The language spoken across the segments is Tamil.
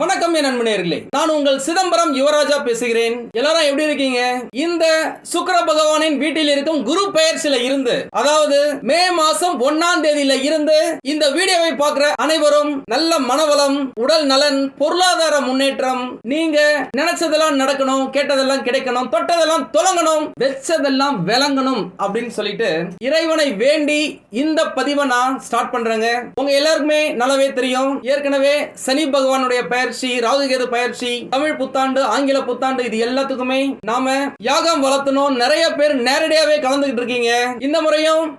வணக்கம் என் நண்பனேர்களே நான் உங்கள் சிதம்பரம் யுவராஜா பேசுகிறேன். எல்லாரும் எப்படி இருக்கீங்க? இந்த சுக்கர பகவானின் வீட்டில் இருக்கும் குரு பெயர்ச்சியில இருந்து அதாவது மே மாசம் ஒன்னாம் தேதியில இருந்து இந்த வீடியோவை பார்க்கிற அனைவரும் நல்ல மனவளம் உடல் நலன் பொருளாதார முன்னேற்றம் நீங்க நினைச்சதெல்லாம் நடக்கணும் கேட்டதெல்லாம் கிடைக்கணும் தொட்டதெல்லாம் தொடங்கணும் வெச்சதெல்லாம் விளங்கணும் அப்படின்னு சொல்லிட்டு இறைவனை வேண்டி இந்த பதிவை நான் ஸ்டார்ட் பண்றேங்க. உங்க எல்லாருக்குமே நல்லாவே தெரியும். ஏற்கனவே சனி பகவானுடைய பயிற்சி ராகுகேது பயிற்சி தமிழ் புத்தாண்டு ஆங்கில புத்தாண்டு இது எல்லாத்துக்குமே நாம யாகம் வளர்த்தணும். நிறைய பேர் நேரடியாவே கலந்துகிட்டு இருக்கீங்க. இந்த முறையும்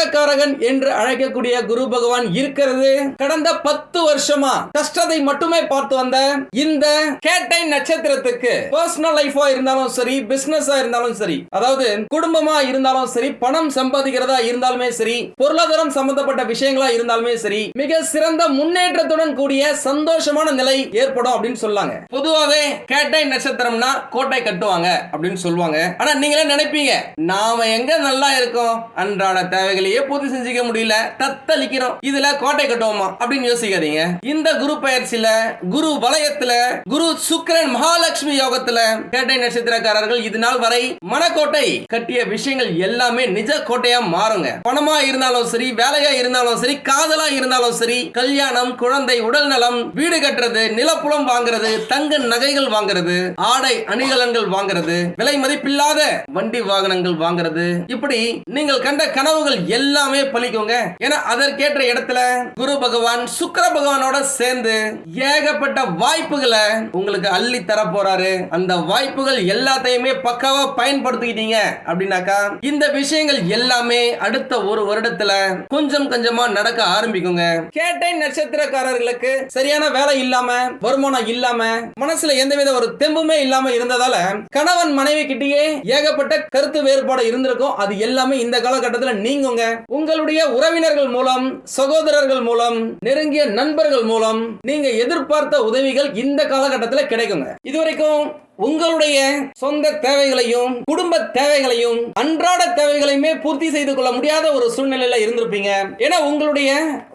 யோகக்காரகன் என்று அழைக்கக்கூடிய குரு பகவான் இருக்கிறது. கடந்த பத்து வருஷமா கஷ்டத்தை மட்டுமே பார்த்து வந்த இந்த கேட்டை நட்சத்திரத்துக்கு பர்சனல் லைஃபா இருந்தாலும் சரி பிசினஸா இருந்தாலும் சரி அதாவது குடும்பமா இருந்தாலும் சரி பணம் சம்பாதிக்கிறதா இருந்தாலுமே சரி பொருளாதாரம் சம்பந்தப்பட்ட விஷயங்களா இருந்தாலுமே சரி மிக சிறந்த முன்னேற்றத்துடன் கூடிய சந்தோஷமான நிலை ஏற்படும் அப்படின்னு சொல்லாங்க. பொதுவாகவே கேட்டை நட்சத்திரம்னா கோட்டை கட்டுவாங்க அப்படின்னு சொல்லுவாங்க. ஆனா நீங்களே நினைப்பீங்க? நாம எங்க நல்லா இருக்கோம்? அன்றாட தேவைகளையே பூர்த்தி செஞ்சுக்க முடியல தத்தளிக்கிறோம். இதுல கோட்டை கட்டுவோமா? அப்படின்னு யோசிக்காதீங்க. இந்த குரு பயிற்சியில குரு வலயத்துல குரு சுக்கிரன் மகாலட்சுமி யோகத்துல கேட்டை நட்சத்திரக்காரர்கள் இது நாள் வரை மனக்கோட்டை கட்டிய விஷயங்கள் எல்லாமே நிஜ கோட்டையா மாறுங்க. பணமா இருந்தாலும் சரி வேலையா இருந்தாலும் சரி காதலா இருந்தாலும் சரி கல்யாணம் குழந்தை உடல் நலம் வீடு கட்டுறது நிலப்புலம் வாங்குறது தங்க நகைகள் வாங்குறது ஆடை அணிகலன்கள் வாங்குறது விலை மதிப்பில்லாத வண்டி வாகனங்கள் வாங்குறது. இப்படி நீங்கள் கண்ட கனவுகள் எல்லாமே பலிக்குங்க ஏன்னா அதற்கேற்ற இடத்துல குரு பகவான் சுக்கர பகவானோட சேர்ந்து ஏகப்பட்ட வாய்ப்புகளை உங்களுக்கு அள்ளி தர போறாரு அந்த வாய்ப்புகள் எல்லாத்தையுமே பக்காவா பயன்படுத்திக்கிட்டீங்க அப்படின்னாக்கா இந்த விஷயங்கள் எல்லாமே அடுத்த ஒரு வருடத்துல கொஞ்சம் கொஞ்சமா நடக்க ஆரம்பிக்குங்க. கேட்டை நட்சத்திரக்காரர்களுக்கு சரியான வேலை இல்லாம வருமானம் இல்லாம மனசுல எந்தவித ஒரு தெம்புமே இல்லாம இருந்ததால கணவன் மனைவி கிட்டேயே ஏகப்பட்ட கருத்து வேறுபாடு இருந்திருக்கும். அது எல்லாமே இந்த காலகட்டத்தில் நீங்குங்க. உங்களுடைய உறவினர்கள் மூலம் சகோதரர்கள் மூலம் நெருங்கிய நண்பர்கள் மூலம் நீங்க எதிர்பார்த்த உதவிகள் இந்த காலகட்டத்தில் கிடைக்குங்க. இதுவரைக்கும் உங்களுடைய சொந்த தேவைகளையும் குடும்ப தேவைகளையும் அன்றாட தேவைகளையுமே பூர்த்தி செய்து கொள்ள முடியாத ஒரு சூழ்நிலையில இருந்திருப்பீங்க. ஏன்னா உங்களுடைய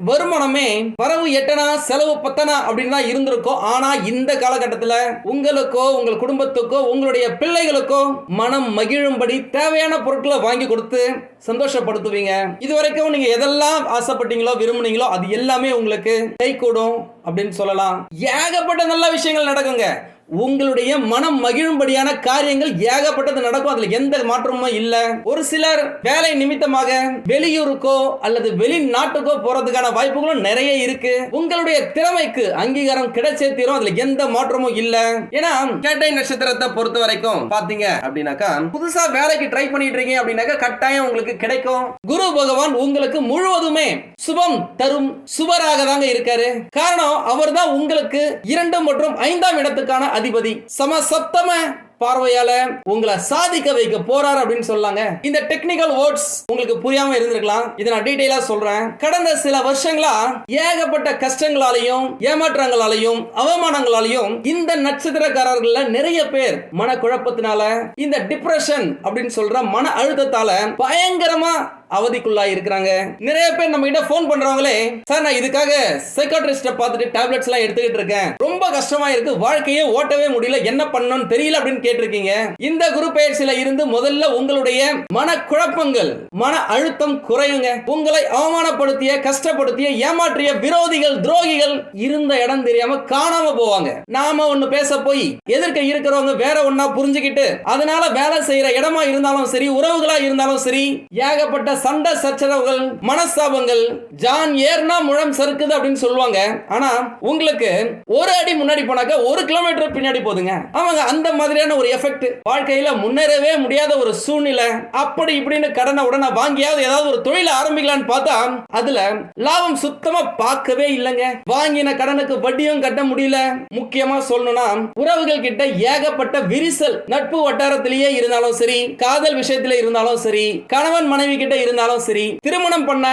வருமானமே வரவு எட்டனா செலவு பத்தனா அப்படின்னு தான் இருந்திருக்கும் ஆனா இந்த காலகட்டத்தில் உங்களுக்கோ உங்கள் குடும்பத்துக்கோ உங்களுடைய பிள்ளைகளுக்கோ மனம் மகிழும்படி தேவையான பொருட்களை வாங்கி கொடுத்து சந்தோஷப்படுத்துவீங்க. இது வரைக்கும் நீங்க எதெல்லாம் ஆசைப்பட்டீங்களோ விரும்புனீங்களோ அது எல்லாமே உங்களுக்கு கை கூடும் அப்படின்னு சொல்லலாம். ஏகப்பட்ட நல்ல விஷயங்கள் நடக்குங்க. உங்களுடைய மனம் மகிழும்படியான காரியங்கள் ஏகப்பட்டது நடக்கும். அதுல எந்த மாற்றமும் இல்ல. ஒரு சிலர் வேலை நிமித்தமாக வெளியூருக்கோ அல்லது வெளிநாட்டுக்கோ போறதுக்கான வாய்ப்புகளும் நிறைய இருக்கு. உங்களுடைய திறமைக்கு அங்கீகாரம் கிடைச்சே தீரும். அதுல எந்த மாற்றமும் இல்ல. ஏன்னா கேட்டை நட்சத்திரத்தை பொறுத்த வரைக்கும் பாத்தீங்க அப்படின்னாக்கா புதுசா வேலைக்கு ட்ரை பண்ணிட்டு இருக்கீங்க அப்படின்னாக்கா கட்டாயம் உங்களுக்கு கிடைக்கும். குரு பகவான் உங்களுக்கு முழுவதுமே சுபம் தரும் சுவராக தாங்க இருக்காரு. காரணம் அவர் தான் உங்களுக்கு இரண்டு மற்றும் ஐந்தாம் இடத்துக்கான அதிபதி. சம சப்தம பார்வையால உங்களை சாதிக்க வைக்க போறாரு அப்படின்னு சொல்லாங்க. இந்த டெக்னிக்கல் வேர்ட்ஸ் உங்களுக்கு புரியாம இருந்திருக்கலாம். இதை நான் டீடைலா சொல்றேன். கடந்த சில வருஷங்களா ஏகப்பட்ட கஷ்டங்களாலையும் ஏமாற்றங்களாலையும் அவமானங்களாலையும் இந்த நட்சத்திரக்காரர்கள்ல நிறைய பேர் மனக்குழப்பத்தினால இந்த டிப்ரெஷன் அப்படின்னு சொல்ற மன அழுத்தத்தால பயங்கரமா அவதிக்குள்ளா இருக்கிறாங்க. நிறைய பேர் நம்ம கிட்ட ஃபோன் பண்றவங்களே சார் நான் இதுக்காக சைக்காட்ரிஸ்ட பார்த்துட்டு டேப்லெட்ஸ் எல்லாம் எடுத்துக்கிட்டு இருக்கேன். ரொம்ப கஷ்டமா இருக்கு. வாழ்க்கையே ஓட்டவே முடியல. என்ன பண்ணணும்னு தெரியல அப்படின்னு கேட்டிருக்கீங்க. இந்த குரு பயிற்சியில இருந்து முதல்ல உங்களுடைய மன குழப்பங்கள் மன அழுத்தம் குறையுங்க. உங்களை அவமானப்படுத்திய கஷ்டப்படுத்திய ஏமாற்றிய விரோதிகள் துரோகிகள் இருந்த இடம் தெரியாம காணாம போவாங்க. நாம ஒண்ணு பேச போய் எதிர்க்க இருக்கிறவங்க வேற ஒன்னா புரிஞ்சுக்கிட்டு அதனால வேலை செய்யற இடமா இருந்தாலும் சரி உறவுகளா இருந்தாலும் சரி ஏகப்பட்ட சண்டை சச்சரவுகள் மனஸ்தாபங்கள் ஜான் ஏர்னா முழம் சறுக்குது அப்படின்னு சொல்லுவாங்க. ஆனா உங்களுக்கு ஒரு அடி முன்னாடி போனாக்க ஒரு கிலோமீட்டர் பின்னாடி போதுங்க. அவங்க அந்த மாதிரியான ஒரு எஃபெக்ட் வாழ்க்கையில முன்னேறவே முடியாத ஒரு சூழ்நிலை. அப்படி இப்படின்னு கடனை உடனே வாங்கியாவது ஏதாவது ஒரு தொழில ஆரம்பிக்கலாம்னு பார்த்தா அதுல லாபம் சுத்தமா பார்க்கவே இல்லைங்க. வாங்கின கடனுக்கு வட்டியும் கட்ட முடியல. முக்கியமா சொல்லணும்னா உறவுகள் கிட்ட ஏகப்பட்ட விரிசல் நட்பு வட்டாரத்திலேயே இருந்தாலும் சரி காதல் விஷயத்துல இருந்தாலும் சரி கணவன் மனைவி கிட்ட இருந்தாலும் சரி திருமணம் பண்ண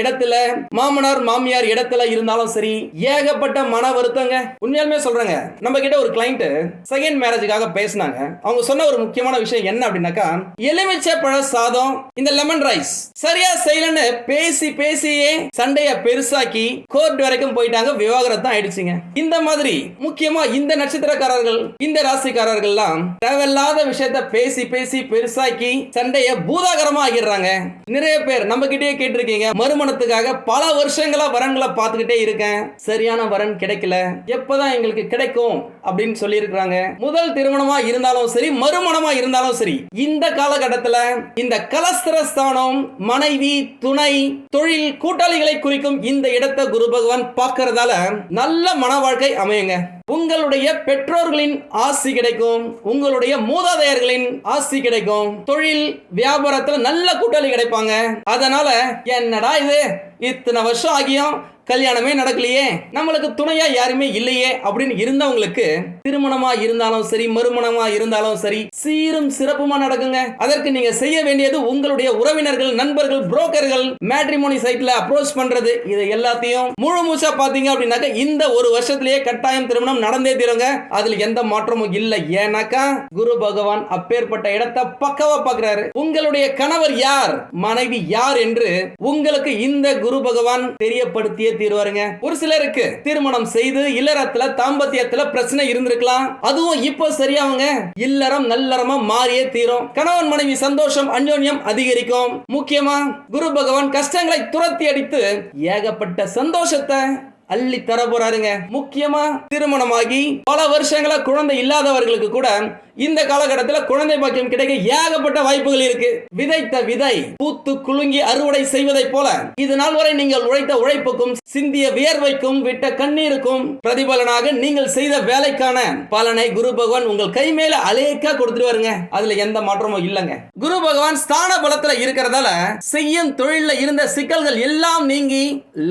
இடத்துல மாமனார் மாமியார் இடத்துல இருந்தாலும் சரி ஏகப்பட்ட மன வருத்தங்க. உண்மையாலுமே சொல்றேங்க நம்ம கிட்ட ஒரு கிளைண்ட் செகண்ட் மேரேஜுக்காக பேசினாங்க. அவங்க சொன்ன ஒரு முக்கியமான விஷயம் என்ன அப்படின்னாக்கா எலுமிச்சை பழ சாதம் இந்த லெமன் ரைஸ் சரியா செய்யலன்னு பேசி பேசியே சண்டைய பெருசாக்கி கோர்ட் வரைக்கும் போயிட்டாங்க விவாகரத்து ஆயிடுச்சுங்க. இந்த மாதிரி முக்கியமா இந்த நட்சத்திரக்காரர்கள் இந்த ராசிக்காரர்கள்லாம் தேவையில்லாத விஷயத்த பேசி பேசி பெருசாக்கி சண்டைய பூதாகரமா ஆகிடுறாங்க. நிறைய பேர் நம்ம கிட்டயே கேட்டிருக்கீங்க. மறுமணத்துக்காக பல வருஷங்களா வரன்களை பார்த்துக்கிட்டே இருக்கேன். சரியான வரன் கிடைக்கல. எப்பதான் எங்களுக்கு கிடைக்கும் அப்படின்னு சொல்லி இருக்கிறாங்க முதல் திருமணமா இருந்தாலும் சரி மறுமணமா இருந்தாலும் சரி இந்த காலகட்டத்தில் இந்த கலஸ்திரஸ்தானம் மனைவி துணை தொழில் கூட்டாளிகளை குறிக்கும் இந்த இடத்தை குரு பகவான் பார்க்கறதால நல்ல மன வாழ்க்கை அமையுங்க. உங்களுடைய பெற்றோர்களின் ஆசி கிடைக்கும். உங்களுடைய மூதாதையர்களின் ஆசி கிடைக்கும். தொழில் வியாபாரத்துல நல்ல கூட்டாளி கிடைப்பாங்க. அதனால என்னடா இது? இத்தனை வருஷம் ஆகியும் கல்யாணமே நடக்கலையே. நம்மளுக்கு துணையா யாருமே இல்லையே அப்படின்னு இருந்தவங்களுக்கு திருமணமா இருந்தாலும் சரி மறுமணமா இருந்தாலும் சரி சீரும் சிறப்புமா நடக்குங்க. அதற்கு நீங்க செய்ய வேண்டியது உங்களுடைய உறவினர்கள் நண்பர்கள் புரோக்கர்கள் மேட்ரிமோனி சைட்ல அப்ரோச் பண்றது. இது எல்லாத்தையும் முழு மூச்சா பாத்தீங்க அப்படின்னாக்க இந்த ஒரு வருஷத்திலேயே கட்டாயம் திருமணம் நடந்தே தீருங்க. அதுல எந்த மாற்றமும் இல்லை. ஏன்னாக்கா குரு பகவான் அப்பேற்பட்ட இடத்தை பக்கவா பாக்குறாரு உங்களுடைய கணவர் யார்? மனைவி யார் என்று உங்களுக்கு இந்த குரு பகவான் தெரியப்படுத்திய தீருவாருங்க. ஒரு சிலருக்கு திருமணம் செய்து இல்லறத்துல தாம்பத்தியத்துல பிரச்சனை இருந்திருக்கலாம். அதுவும் இப்போ சரியாவுங்க. இல்லறம் நல்லறமா மாறியே தீரும். கணவன் மனைவி சந்தோஷம் அந்யோன்யம் அதிகரிக்கும். முக்கியமா குரு பகவான் கஷ்டங்களை துரத்தி அடித்து ஏகப்பட்ட சந்தோஷத்தை அள்ளி தர போறாருங்க. முக்கியமா திருமணமாகி பல வருஷங்களா குழந்தை இல்லாதவர்களுக்கு கூட இந்த காலகட்டத்தில் குழந்தை பாக்கியம் கிடைக்க ஏகப்பட்ட வாய்ப்புகள் இருக்கு. விதைத்த விதை பூத்து குலுங்கி அறுவடை செய்வதைப் போல இது நாள் வரை நீங்கள் உழைத்த உழைப்புக்கும் சிந்திய வியர்வைக்கும் விட்ட கண்ணீருக்கும் பிரதிபலனாக நீங்கள் செய்த வேலைக்கான பலனை குரு பகவான் உங்கள் கை மேல அலேக்கா கொடுத்துட்டு வருங்க. அதுல எந்த மாற்றமும் இல்லைங்க. குரு பகவான் ஸ்தான பலத்துல இருக்கிறதால செய்யும் தொழில இருந்த சிக்கல்கள் எல்லாம் நீங்கி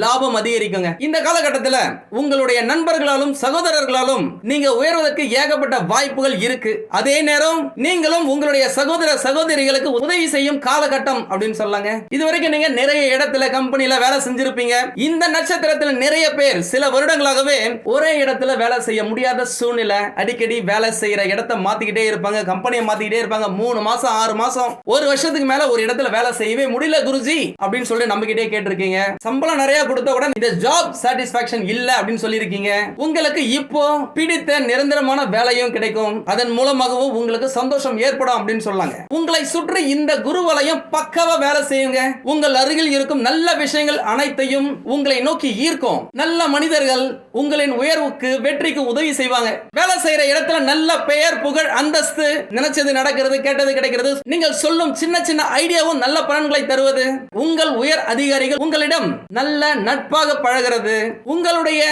லாபம் அதிகரிக்குங்க. இந்த காலகட்டத்தில் உங்களுடைய நண்பர்களாலும் சகோதரர்களாலும் நீங்க உயர்வதற்கு ஏகப்பட்ட வாய்ப்புகள் இருக்கு. அதே நேரம் நீங்களும் உங்களுடைய சகோதர சகோதரிகளுக்கு உதவி செய்யும் காலகட்டம் அப்படின்னு சொல்லாங்க இதுவரைக்கும் நீங்க நிறைய இடத்துல கம்பெனில வேலை செஞ்சிருப்பீங்க. இந்த நட்சத்திரத்தில் நிறைய பேர் சில வருடங்களாகவே ஒரே இடத்துல வேலை செய்ய முடியாத சூழ்நிலை. அடிக்கடி வேலை செய்யற இடத்த மாத்திக்கிட்டே இருப்பாங்க. கம்பெனியை மாத்திக்கிட்டே இருப்பாங்க. மூணு மாசம் ஆறு மாசம் ஒரு வருஷத்துக்கு மேல ஒரு இடத்துல வேலை செய்யவே முடியல குருஜி அப்படின்னு சொல்லி நம்ம கிட்டே கேட்டிருக்கீங்க. சம்பளம் நிறைய கொடுத்த உடனே இந்த ஜாப் சாட்டிஸ்பாக்சன் இல்ல அப்படின்னு சொல்லியிருக்கீங்க. உங்களுக்கு இப்போ பிடித்த நிரந்தரமான வேலையும் கிடைக்கும். அதன் மூலமாகவும் உங்களுக்கு சந்தோஷம் ஏற்படும் அப்படின்னு சொல்லாங்க. உங்களை சுற்றி இந்த குரு வலயம் பக்கவா வேலை செய்யுங்க. உங்கள் அருகில் இருக்கும் நல்ல விஷயங்கள் அனைத்தையும் உங்களை நோக்கி ஈர்க்கும். நல்ல மனிதர்கள் உங்களின் உயர்வுக்கு வெற்றிக்கு உதவி செய்வாங்க. வேலை செய்யற இடத்துல நல்ல பெயர் புகழ் அந்தஸ்து நினைச்சது நடக்கிறது கேட்டது கிடைக்கிறது. நீங்கள் சொல்லும் சின்ன சின்ன ஐடியாவும் நல்ல பலன்களை தருவது. உங்கள் உயர் அதிகாரிகள் உங்களிடம் நல்ல நட்பாக பழகிறது. உங்களுடைய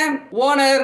ஓனர்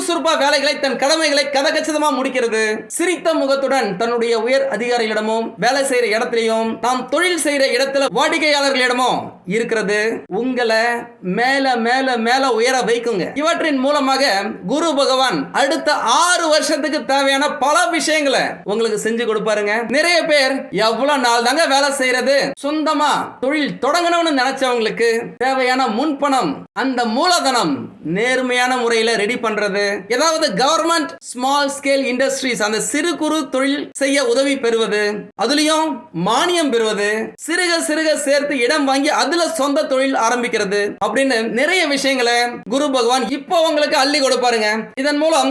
சுறுசுறுப்பா வேலைகளை தன் கடமைகளை கதகச்சிதமா முடிக்கிறது. சிரித்த முகத்துடன் தன்னுடைய உயர் அதிகாரிகளிடமும் வேலை செய்யற இடத்திலையும் தாம் தொழில் செய்யற இடத்துல வாடிக்கையாளர்களிடமும் இருக்கிறது. உங்களை மேல மேல மேல உயர வைக்குங்க. இவற்றின் மூலமாக குரு பகவான் அடுத்த ஆறு வருஷத்துக்கு தேவையான பல விஷயங்களை உங்களுக்கு செஞ்சு கொடுப்பாருங்க. நிறைய பேர் எவ்வளவு நாள் தாங்க வேலை செய்யறது? சொந்தமா தொழில் தொடங்கணும்னு நினைச்சவங்களுக்கு தேவையான முன்பணம் அந்த மூலதனம் நேர்மையான முறையில ரெடி பண்றது. ஏதாவது கவர்மெண்ட் ஸ்மால் ஸ்கேல் இண்டஸ்ட்ரீஸ் அந்த சிறு குறு தொழில் செய்ய உதவி பெறுவது அதுலயும் மானியம் பெறுவது சிறுக சிறுக சேர்த்து இடம் வாங்கி அதுல சொந்த தொழில் ஆரம்பிக்கிறது அப்படின்னு நிறைய விஷயங்களை குரு பகவான் இப்போ உங்களுக்கு அள்ளி கொடுப்பாருங்க. இதன் மூலம்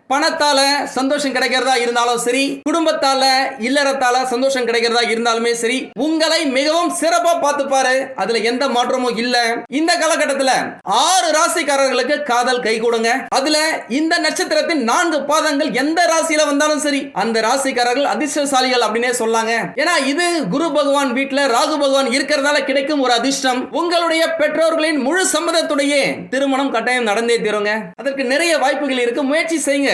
பணத்தால சந்தோஷம் கிடைக்கிறதா இருந்தாலும் சரி குடும்பத்தால இல்லறத்தால சந்தோஷம் கிடைக்கிறதா இருந்தாலுமே சரி உங்களை மிகவும் சிறப்பா பார்த்துப்பாரு. அதுல எந்த மாற்றமும் இல்ல. இந்த காலகட்டத்துல ஆறு ராசிக்காரர்களுக்கு காதல் கை கொடுங்க. அதுல இந்த நட்சத்திரத்தின் நான்கு பாதங்கள் எந்த ராசியில வந்தாலும் சரி அந்த ராசிக்காரர்கள் அதிர்ஷ்டசாலிகள் அப்படின்னே சொல்லாங்க. ஏன்னா இது குரு பகவான் வீட்டுல ராகு பகவான் இருக்கிறதால கிடைக்கும் ஒரு அதிர்ஷ்டம். உங்களுடைய பெற்றோர்களின் முழு சம்மதத்துடைய திருமணம் கட்டாயம் நடந்தே தீருங்க. அதற்கு நிறைய வாய்ப்புகள் இருக்கு. முயற்சி செய்யுங்க.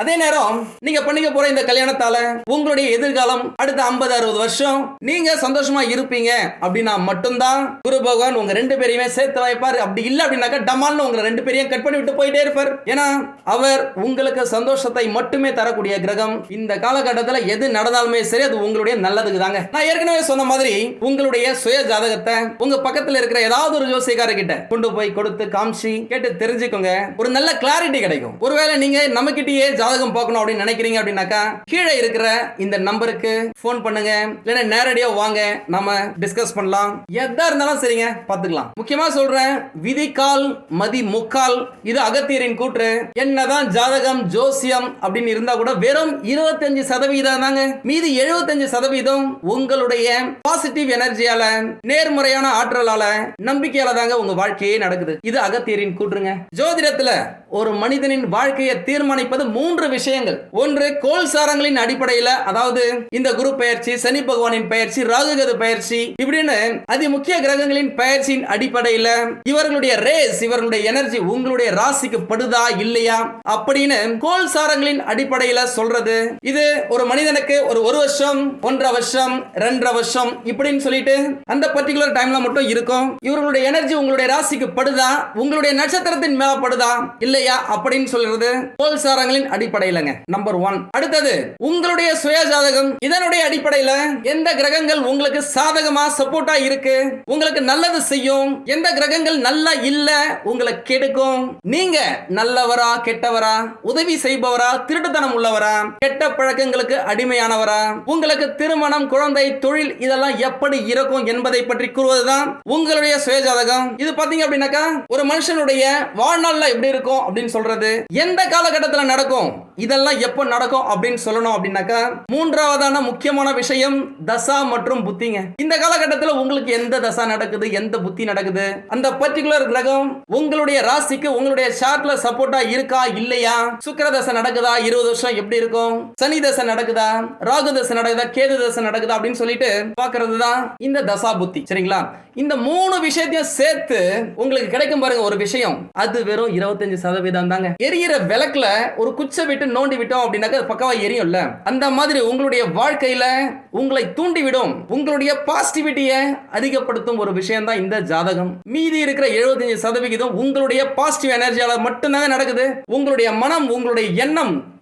அதே நேரம் நீங்க பண்ணிக்க போற இந்த கல்யாணத்தால உங்களுடைய எதிர்காலம் அடுத்த ஐம்பது அறுபது வருஷம் நீங்க சந்தோஷமா இருப்பீங்க. அப்படின்னா மட்டும்தான் குரு பகவான் உங்க ரெண்டு பேரையுமே சேர்த்து வைப்பார். அப்படி இல்லை அப்படின்னாக்கா டமால்னு உங்களை ரெண்டு பேரையும் கட் பண்ணி விட்டு போயிட்டே இருப்பார். ஏன்னா அவர் உங்களுக்கு சந்தோஷத்தை மட்டுமே தரக்கூடிய கிரகம். இந்த காலகட்டத்தில் எது நடந்தாலுமே சரி அது உங்களுடைய நல்லதுக்கு தாங்க. நான் ஏற்கனவே சொன்ன மாதிரி உங்களுடைய சுய ஜாதகத்தை உங்க பக்கத்துல இருக்கிற ஏதாவது ஒரு ஜோசியக்கார கிட்ட கொண்டு போய் கொடுத்து காமிச்சு கேட்டு தெரிஞ்சுக்கோங்க. ஒரு நல்ல கிளாரிட்டி கிடைக்கும். ஒருவேளை நீங்க நம்மகிட்டயே ஜாதகம் பார்க்கணும் அப்படின்னு நினைக்கிறீங்க அப்படின்னாக்கா கீழே இருக்கிற இந்த நம்பருக்கு ஃபோன் பண்ணுங்க. இல்லைன்னா நேரடியா வாங்க. நம்ம டிஸ்கஸ் பண்ணலாம். எதா இருந்தாலும் சரிங்க பார்த்துக்கலாம். முக்கியமா சொல்றேன் விதிக்கால் மதி முக்கால் இது அகத்தியரின் கூற்று. என்னதான் ஜாதகம் ஜோசியம் அப்படின்னு இருந்தா கூட வெறும் இருபத்தஞ்சு சதவீதம் தாங்க. மீதி எழுபத்தஞ்சு சதவீதம் உங்களுடைய பாசிட்டிவ் எனர்ஜியால நேர்முறையான ஆற்றலால நம்பிக்கையால தாங்க உங்க வாழ்க்கையே நடக்குது. இது அகத்தியரின் கூற்றுங்க. ஜோதிடத்துல ஒரு மனிதனின் வாழ்க்கையை தீர்மானிப்பது மூன்று விஷயங்கள். ஒன்று கோல் சாரங்களின் அடிப்படையில் அதாவது இந்த குரு பயிற்சி சனி பகவானின் பயிற்சி ராகுகது பயிற்சி இப்படின்னு அதி முக்கிய கிரகங்களின் பயிற்சியின் அடிப்படையில் இவர்களுடைய ரேஸ் இவர்களுடைய எனர்ஜி உங்களுடைய ராசிக்கு படுதா இல்லையா? அப்படின்னு கோல் சாரங்களின் அடிப்படையில் சொல்றது. இது ஒரு மனிதனுக்கு ஒரு ஒரு வருஷம் ஒன்றரை வருஷம் ரெண்டரை வருஷம் இப்படின்னு சொல்லிட்டு அந்த பர்டிகுலர் டைம்ல மட்டும் இருக்கும். இவர்களுடைய எனர்ஜி உங்களுடைய ராசிக்கு படுதா? உங்களுடைய நட்சத்திரத்தின் மேல படுதா இல்லையா? அப்படின்னு சொல்றது. கோல் சாரங்களின் அடிப்படையிலங்க. நம்பர் ஒன் அடுத்தது உங்களுடைய சுய ஜாதகம் இதனுடைய அடிப்படையில எந்த கிரகங்கள் உங்களுக்கு சாதகமா சப்போர்ட்டா இருக்கு? உங்களுக்கு நல்லது செய்யும். எந்த கிரகங்கள் நல்லா இல்ல உங்களை கெடுக்கும். நீங்க நல்லவரா கெட்டவரா உதவி செய்பவரா திருட்டுத்தனம் உள்ளவரா கெட்ட பழக்கங்களுக்கு அடிமையானவரா உங்களுக்கு திருமணம் குழந்தை தொழில் இதெல்லாம் எப்படி இருக்கும் என்பதை பற்றி கூறுவதுதான் உங்களுடைய சுய ஜாதகம் இது பாத்தீங்க அப்படின்னாக்கா ஒரு மனுஷனுடைய வாழ்நாள்ல எப்படி இருக்கும் அப்படின்னு சொல்றது. எந்த காலகட்டத்தில் நடக்கும்? இதெல்லாம் எப்போ நடக்கும் அப்படின்னு சொல்லணும் அப்படின்னாக்கா மூன்றாவதான முக்கியமான விஷயம் தசா மற்றும் புத்திங்க. இந்த காலகட்டத்தில் உங்களுக்கு எந்த தசா நடக்குது எந்த புத்தி நடக்குது? அந்த பர்டிகுலர் கிரகம் உங்களுடைய ராசிக்கு உங்களுடைய சார்ட்ல சப்போர்ட்டா இருக்கா இல்லையா? சுக்கர தசை நடக்குதா? இருபது வருஷம் எப்படி இருக்கும்? சனி தசை நடக்குதா? ராகு தசை நடக்குதா? கேது தசை நடக்குதா? அப்படின்னு சொல்லிட்டு பாக்குறது தான் இந்த தசா புத்தி சரிங்களா? இந்த மூணு விஷயத்தையும் சேர்த்து உங்களுக்கு கிடைக்கும் பாருங்க ஒரு விஷயம். அது வெறும் இருபத்தஞ்சு சதவீதம் தாங்க. எரியிற விளக்குல ஒரு குச்ச விட்டு நோண்டி விட்டோம் அப்படின்னாக்க பக்கவா எரியும்ல. அந்த மாதிரி உங்களுடைய வாழ்க்கையில உங்களை தூண்டிவிடும். உங்களுடைய பாசிட்டிவிட்டியை அதிகப்படுத்தும் ஒரு விஷயம் தான் இந்த ஜாதகம். மீதி இருக்கிற 75% சதவிகிதம் உங்களுடைய பாசிட்டிவ் எனர்ஜியால மட்டும்தாங்க நடக்குது. உங்களுடைய மனம் உங்களுடைய எண்ணம்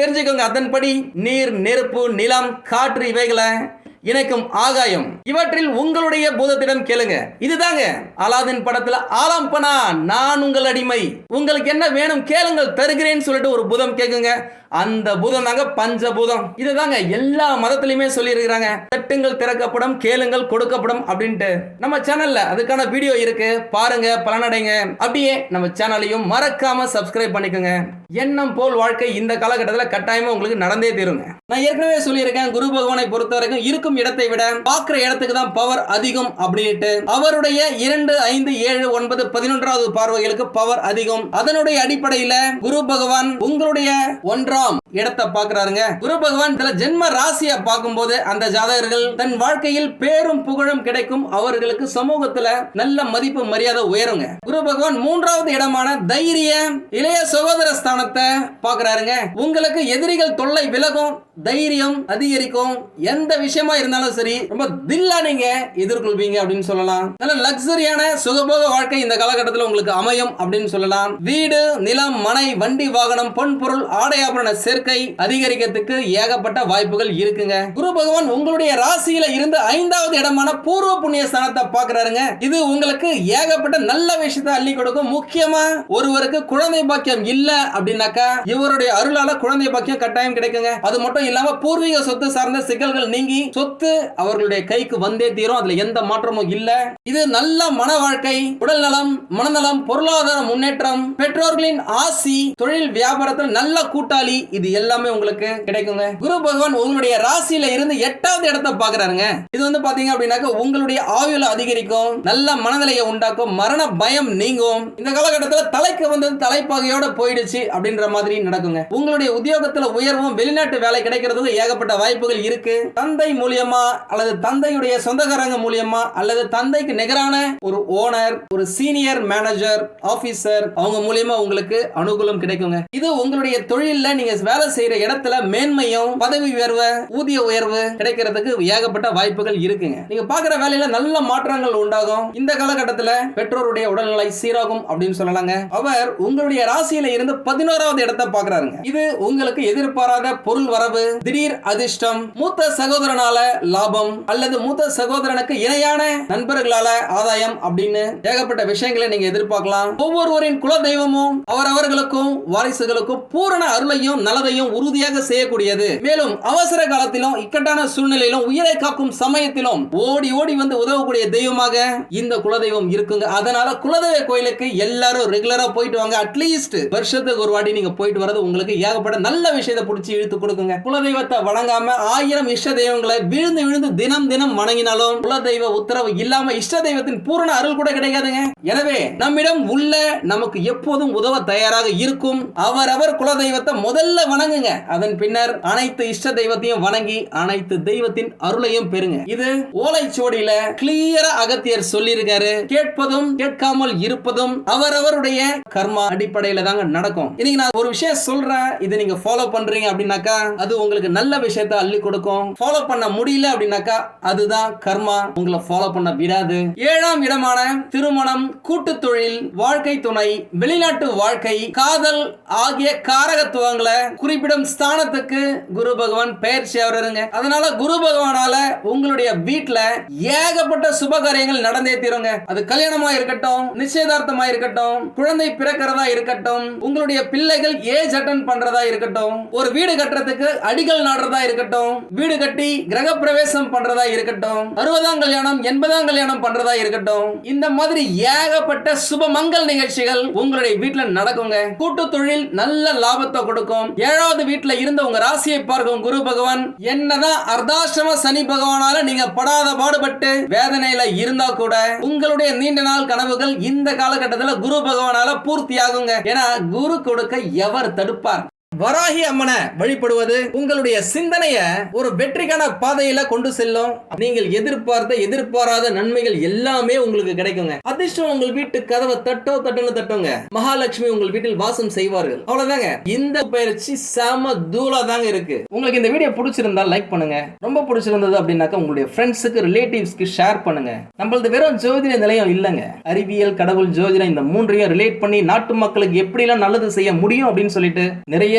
தெரிஞ்சுக்கோங்க. அதன்படி நீர் நெருப்பு நிலம் காற்று இவைகளை இணைக்கும் ஆகாயம். இவற்றில் உங்களுடைய பூதத்திடம் கேளுங்க. இதுதாங்க அலாதின் படத்துல ஆலாம்பனா நான் உங்கள் அடிமை. உங்களுக்கு என்ன வேணும் கேளுங்கள் தருகிறேன்னு சொல்லிட்டு ஒரு பூதம் கேக்குங்க. அந்த பூதம் தாங்க பஞ்சபூதம். இதுதாங்க எல்லா மதத்திலையுமே சொல்லி இருக்கிறாங்க தட்டுங்கள் திறக்கப்படும் கேளுங்கள் கொடுக்கப்படும் அப்படின்ட்டு. நம்ம சேனல்ல அதுக்கான வீடியோ இருக்கு. பாருங்க பலனடைங்க. அப்படியே நம்ம சேனலையும் மறக்காம சப்ஸ்கிரைப் பண்ணிக்கோங்க. எண்ணம் போல் வாழ்க்கை இந்த காலகட்டத்தில் கட்டாயமா உங்களுக்கு நடந்தே தீருங்க. நான் ஏற்கனவே சொல்லியிருக்கேன் குரு பகவானை பொறுத்த வரைக்கும் இருக்கும் இடத்தை விட பார்க்கிற இடத்துக்கு தான் பவர் அதிகம் அப்படின்ட்டு அவருடைய இரண்டு ஐந்து ஏழு ஒன்பது பதினொன்றாவது பார்வைகளுக்கு பவர் அதிகம். அதனுடைய அடிப்படையில குரு பகவான் உங்களுடைய ஒன்றாம் இடத்தை பாக்குறாருங்க குரு பகவான் சில ஜென்ம ராசியை பார்க்கும்போது அந்த ஜாதகர்கள் தன் வாழ்க்கையில் பேரும் புகழும் கிடைக்கும். அவர்களுக்கு சமூகத்துல நல்ல மதிப்பு மரியாதை உயருங்க. குரு பகவான் மூன்றாவது இடமான தைரிய இளைய சகோதர ஸ்தானத்தை பார்க்கறாருங்க. உங்களுக்கு எதிரிகள் தொல்லை விலகும் தைரியம் அதிகரிக்கும். எந்த விஷயமா இருந்தாலும் சரி ரொம்ப தில்லா நீங்க எதிர்கொள்வீங்க அப்படின்னு சொல்லலாம். நல்ல லக்ஸரியான சுகபோக வாழ்க்கை இந்த காலகட்டத்தில் உங்களுக்கு அமையும் அப்படின்னு சொல்லலாம். வீடு நிலம் மனை வண்டி வாகனம் பொன் பொருள் ஆடை ஆபரண சேர்க்கை அதிகரிக்கிறதுக்கு ஏகப்பட்ட வாய்ப்புகள் இருக்குங்க. குரு பகவான் உங்களுடைய ராசியில இருந்து ஐந்தாவது இடமான பூர்வ புண்ணிய ஸ்தானத்தை பாக்குறாருங்க இது உங்களுக்கு ஏகப்பட்ட நல்ல விஷயத்தை அள்ளி கொடுக்கும். முக்கியமா ஒருவருக்கு குழந்தை பாக்கியம் இல்ல அப்படின்னாக்கா இவருடைய அருளால குழந்தை பாக்கியம் கட்டாயம் கிடைக்குங்க. அது மட்டும் இல்லாம பூர்வீக சொத்து சார்ந்த சிக்கல்கள் நீங்கி சொத்து அவர்களுடைய கைக்கு வந்தே தீரும். அதுல எந்த மாற்றமும் இல்ல. இது நல்ல மன வாழ்க்கை உடல் நலம் மனநலம் பொருளாதார முன்னேற்றம் பெற்றோர்களின் ஆசி தொழில் வியாபாரத்தில் நல்ல கூட்டாளி இது எல்லாமே உங்களுக்கு கிடைக்குங்க. குரு பகவான் உங்களுடைய ராசியில இருந்து எட்டாவது இடத்தை பாக்குறாருங்க இது வந்து பாத்தீங்க அப்படின்னாக்க உங்களுடைய ஆயுள் அதிகரிக்கும் நல்ல மனநிலையை உண்டாக்கும் மரண பயம் நீங்கும். இந்த காலகட்டத்தில் தலைக்கு வந்தது தலைப்பாகையோட போயிடுச்சு அப்படின்ற மாதிரி நடக்குங்க. உங்களுடைய உத்தியோகத்துல உயர்வும் வெளிநாட்டு வேலை கிடைக்கிறதுக்கு ஏகப்பட்ட வாய்ப்புகள் இருக்கு. தந்தை மூலியமா அல்லது தந்தையுடைய சொந்தக்காரங்க மூலியமா அல்லது தந்தைக்கு நிகரான ஒரு ஓனர் ஒரு சீனியர் மேனேஜர் ஆபீசர் அவங்க மூலியமா உங்களுக்கு அனுகூலம் கிடைக்குங்க. இது உங்களுடைய தொழில நீங்க வேலை செய்யற இடத்துல மேன்மையும் பதவி உயர்வு ஊதிய உயர்வு கிடைக்கிறதுக்கு ஏகப்பட்ட வாய்ப்புகள் இருக்குங்க. நீங்க பாக்குற வேலையில நல்ல மாற்றங்கள் உண்டாகும். இந்த காலகட்டத்துல பெற்றோருடைய உடல்நிலை சீராகும் அப்படின்னு சொல்லலாங்க. அவர் உங்களுடைய ராசியில இருந்து பதினோராவது இடத்தை பாக்குறாருங்க. இது உங்களுக்கு எதிர்பாராத பொருள் வரவு திடீர் அதிர்ஷ்டம் மூத்த சகோதரனால லாபம் அல்லது மூத்த சகோதரனுக்கு இணையான நண்பர்களால ஆதாயம் அப்படின்னு ஏகப்பட்ட விஷயங்களை நீங்க எதிர்பார்க்கலாம். ஒவ்வொருவரின் குல தெய்வமும் அவரவர்களுக்கும் வாரிசுகளுக்கும் பூரண அருளையும் நலதையும் உறுதியாக செய்யக்கூடியது. மேலும் அவசர காலத்திலும் இக்கட்டான சூழ்நிலையிலும் உயிரை காக்கும் சமயத்திலும் ஓடி ஓடி வந்து உதவக்கூடிய தெய்வமாக இந்த குலதெய்வம் இருக்குங்க. அதனால குலதெய்வ கோயிலுக்கு எல்லாரும் ரெகுலரா போயிட்டு வாங்க. அட்லீஸ்ட் வருஷத்துக்கு ஒரு வாட்டி நீங்க போயிட்டு வரது உங்களுக்கு ஏகப்பட்ட நல்ல விஷயத்தை பிடிச்சி இழுத்து கொடுக்குங்க. குலதெய்வத்தை வணங்காம ஆயிரம் இஷ்ட தெய்வங்களை விழுந்து விழுந்து தினம் தினம் வணங்கினாலும் குலதெய்வ உத்தரவு இல்லாம இஷ்ட தெய்வத்தின் பூரண அருள் கூட கிடைக்காதுங்க எனவே நம்மிடம் உள்ள நமக்கு எப்போதும் உதவ தயாராக இருக்கும் அவரவர் குல தெய்வத்தை முதல்ல வணங்குங்க. அதன் பின்னர் அனைத்து இஷ்ட தெய்வத்தையும் வணங்கி அனைத்து தெய்வத்தின் அருளையும் பெறுங்க. இது ஓலைச்சுவடியில கிளியரா அகத்தியர் சொல்லியிருக்காரு. கேட்பதும் கேட்காமல் இருப்பதும் அவரவருடைய கர்மா அடிப்படையில தாங்க நடக்கும். இன்னைக்கு நான் ஒரு விஷயம் சொல்றேன். இதை நீங்க ஃபாலோ பண்றீங்க அப்படின்னாக்கா அது உங்களுக்கு நல்ல விஷயத்தை அள்ளி கொடுக்கும். ஃபாலோ பண்ண முடியும். முடியல அப்படின்னாக்கா அதுதான் கர்மா. உங்களை ஃபாலோ பண்ண விடாது. ஏழாம் இடமான திருமணம் கூட்டு தொழில் வாழ்க்கை துணை வெளிநாட்டு வாழ்க்கை காதல் ஆகிய காரகத்துவங்களை குறிப்பிடும் ஸ்தானத்துக்கு குரு பகவான் பெயர்ச்சி அவருங்க அதனால குரு பகவானால உங்களுடைய வீட்டுல ஏகப்பட்ட சுப காரியங்கள் நடந்தே தீருங்க. அது கல்யாணமா இருக்கட்டும் நிச்சயதார்த்தமா இருக்கட்டும் குழந்தை பிறக்கிறதா இருக்கட்டும் உங்களுடைய பிள்ளைகள் ஏஜ் அட்டன் பண்றதா இருக்கட்டும் ஒரு வீடு கட்டுறதுக்கு அடிகள் நாடுறதா இருக்கட்டும் வீடு கட்டி கிரக பிரவேசம் பண்றதா இருக்கட்டும் அறுபதாம் கல்யாணம் எண்பதாம் கல்யாணம் பண்றதா இருக்கட்டும் இந்த மாதிரி ஏகப்பட்ட சுப மங்கள் நிகழ்ச்சிகள் உங்களுடைய வீட்டுல நடக்குங்க. கூட்டு தொழில் நல்ல லாபத்தை கொடுக்கும். ஏழாவது வீட்டுல இருந்த உங்க ராசியை பார்க்கும் குரு பகவான் என்னதான் அர்தாசிரம சனி பகவானால நீங்க படாத பாடுபட்டு வேதனையில இருந்தா கூட உங்களுடைய நீண்ட நாள் கனவுகள் இந்த காலகட்டத்தில் குரு பகவானால பூர்த்தி ஆகுங்க ஏன்னா குரு கொடுக்க எவர் தடுப்பார்? வராகி அம்மனை வழிபடுவது உங்களுடைய சிந்தனைய ஒரு வெற்றிக்கான பாதையில கொண்டு செல்லும். நீங்கள் எதிர்பார்த்த எதிர்பாராத நன்மைகள் எல்லாமே உங்களுக்கு கிடைக்குங்க. அதிர்ஷ்டம் உங்கள் வீட்டு கதவை தட்டோ தட்டுன்னு தட்டுங்க. மகாலட்சுமி உங்கள் வீட்டில் வாசம் செய்வார்கள். அவ்வளவுதாங்க. இந்த பயிற்சி செம தூளா தாங்க இருக்கு. உங்களுக்கு இந்த வீடியோ பிடிச்சிருந்தா லைக் பண்ணுங்க. ரொம்ப பிடிச்சிருந்தது அப்படின்னாக்கா உங்களுடைய ஃப்ரெண்ட்ஸுக்கு ரிலேட்டிவ்ஸ்க்கு ஷேர் பண்ணுங்க. நம்மளது வெறும் ஜோதிட நிலையம் இல்லைங்க. அறிவியல் கடவுள் ஜோதிடம் இந்த மூன்றையும் ரிலேட் பண்ணி நாட்டு மக்களுக்கு எப்படிலாம் நல்லது செய்ய முடியும் அப்படின்னு சொல்லிட்டு நிறைய